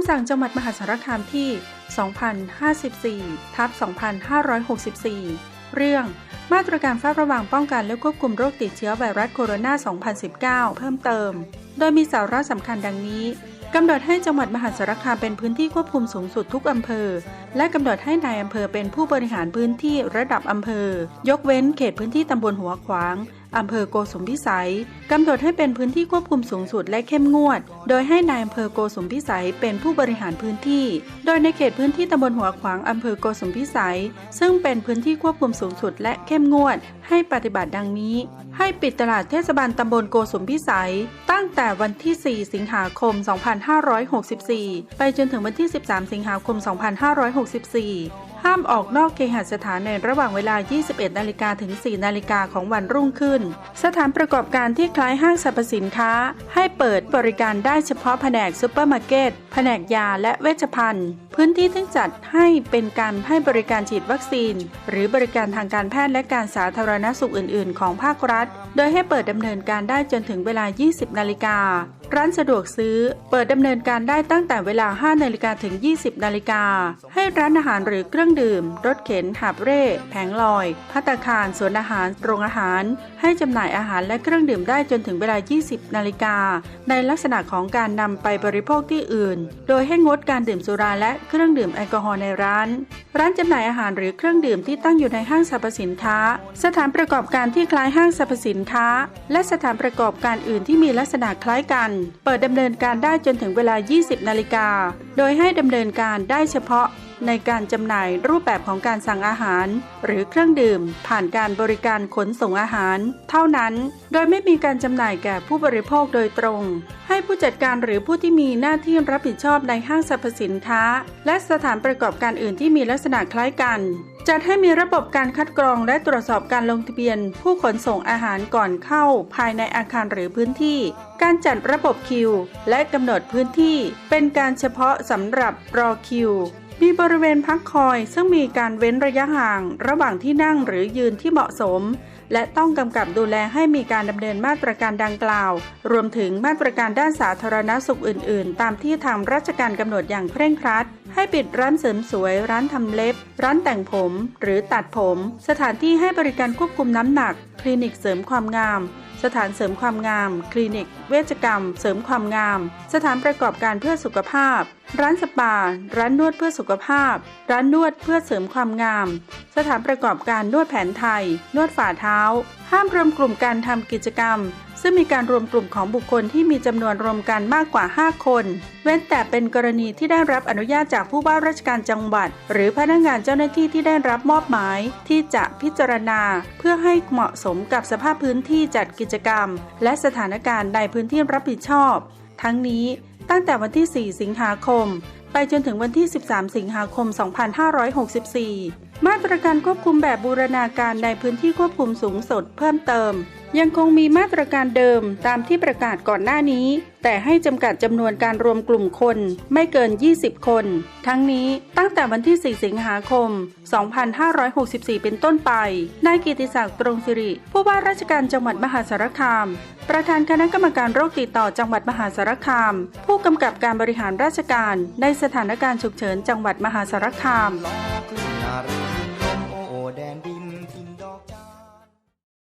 ำสั่งจังหวัดมหาสารคามที่ 2054 ทับ 2564 เรื่องมาตรการเฝ้าระวังป้องกันและควบคุมโรคติดเชื้อไวรัสโคโรนา 2019 เพิ่มเติม โดยมีสาระสำคัญดังนี้ กำหนดให้จังหวัดมหาสารคามเป็นพื้นที่ควบคุมสูงสุดทุกอำเภอ และกำหนดให้นายอำเภอเป็นผู้บริหารพื้นที่ระดับอำเภอ ยกเว้นเขตพื้นที่ตำบลหัวขวางอำเภอโกสุมพิสัยกำหนดให้เป็นพื้นที่ควบคุมสูงสุดและเข้มงวด โดยให้นายอำเภอโกสุมพิสัยเป็นผู้บริหารพื้นที่ โดยในเขตพื้นที่ตำบลหัวขวางอำเภอโกสุมพิสัย ซึ่งเป็นพื้นที่ควบคุมสูงสุดและเข้มงวด ให้ปฏิบัติดังนี้ ให้ปิดตลาดเทศบาลตำบลโกสุมพิสัย ตั้งแต่วันที่ 4 สิงหาคม 2564 ไปจนถึงวันที่ 13 สิงหาคม 2564 ห้ามออกนอกเคหสถานในระหว่างเวลา 21 นาฬิกาถึง 4 นาฬิกาของวันรุ่งขึ้น สถานประกอบการที่คล้ายห้างสรรพสินค้า ให้เปิดบริการได้เฉพาะแผนกซูเปอร์มาร์เก็ต แผนกยาและเวชภัณฑ์ พื้นที่ที่จัดให้เป็นการให้บริการฉีดวัคซีน หรือบริการทางการแพทย์และการสาธารณสุขอื่น ๆ ของภาครัฐ โดยให้เปิดดำเนินการได้จนถึงเวลา 20 นาฬิการ้านสะดวกซื้อ เปิดดำเนินการได้ตั้งแต่เวลา 5 นาฬิกาถึง 20 นาฬิกาให้ร้านอาหารหรือเครื่องดื่ม รถเข็นหาบเร่ แผงลอย พัตตาคาร สวนอาหาร โรงอาหาร ให้จำหน่ายอาหารและเครื่องดื่มได้จนถึงเวลา 20 นาฬิกา ในลักษณะของการนำไปบริโภคที่อื่น โดยให้งดการดื่มสุราและเครื่องดื่มแอลกอฮอล์ในร้าน ร้านจำหน่ายอาหารหรือเครื่องดื่มที่ตั้งอยู่ในห้างสรรพสินค้า สถานประกอบการที่คล้ายห้างสรรพสินค้า และสถานประกอบการอื่นที่มีลักษณะคล้ายกัน เปิดดำเนินการได้จนถึงเวลา 20 นาฬิกา โดยให้ดำเนินการได้เฉพาะ ในการจำหน่ายรูปแบบของการสั่งอาหาร หรือเครื่องดื่ม ผ่านการบริการขนส่งอาหาร เท่านั้น โดยไม่มีการจำหน่ายแก่ผู้บริโภคโดยตรง ให้ผู้จัดการหรือผู้ที่มีหน้าที่รับผิดชอบในห้างสรรพสินค้า และสถานประกอบการอื่นที่มีลักษณะคล้ายกัน จัดให้มีระบบการคัดกรองและตรวจสอบการลงทะเบียน ผู้ขนส่งอาหารก่อนเข้า ภายในอาคารหรือพื้นที่ การจัดระบบคิว และกำหนดพื้นที่ เป็นการเฉพาะสำหรับรอคิว มีบริเวณพักคอยซึ่งมีการเว้นระยะห่าง ระหว่างที่นั่งหรือยืนที่เหมาะสม และต้องกำกับดูแลให้มีการดำเนินมาตรการดังกล่าว รวมถึงมาตรการด้านสาธารณสุขอื่น ๆ ตามที่ทางราชการกำหนดอย่างเคร่งครัด ให้ปิดร้านเสริมสวย ร้านทำเล็บ ร้านแต่งผม หรือตัดผม สถานที่ให้บริการควบคุมน้ำหนัก คลินิกเสริมความงาม สถานเสริมความงาม คลินิก เวชกรรม เสริมความงาม สถานประกอบการเพื่อสุขภาพ ร้านสปา ร้านนวดเพื่อสุขภาพ ร้านนวดเพื่อเสริมความงาม สถานประกอบการนวดแผนไทย นวดฝ่าเท้า ห้ามรวมกลุ่มการทำกิจกรรม ซึ่งมีการรวมกลุ่มของบุคคลที่มีจำนวนรวมกันมากกว่า 5 คน เว้นแต่เป็นกรณีที่ได้รับอนุญาตจากผู้ว่าราชการจังหวัด หรือพนักงานเจ้าหน้าที่ที่ได้รับมอบหมาย ที่จะพิจารณา เพื่อให้เหมาะสมกับสภาพพื้นที่จัดกิจกรรม และสถานการณ์ในพื้นที่รับผิดชอบ ทั้งนี้ตั้งแต่วันที่ 4 สิงหาคม ไปจนถึงวันที่ 13 สิงหาคม 2564 มาตรการควบคุมแบบบูรณาการในพื้นที่ควบคุมสูงสุดเพิ่มเติม ยังคงมีมาตรการเดิมตามที่ประกาศก่อนหน้านี้ แต่ให้จำกัดจำนวนการรวมกลุ่มคนไม่เกิน 20 คน ทั้งนี้ตั้งแต่วันที่ 4 สิงหาคม 2564 เป็นต้นไป นายกิติศักดิ์ตรงสิริ ผู้ว่าราชการจังหวัดมหาสารคาม ประธานคณะกรรมการโรคติดต่อจังหวัดมหาสารคาม ผู้กำกับการบริหารราชการในสถานการณ์ฉุกเฉินจังหวัดมหาสารคาม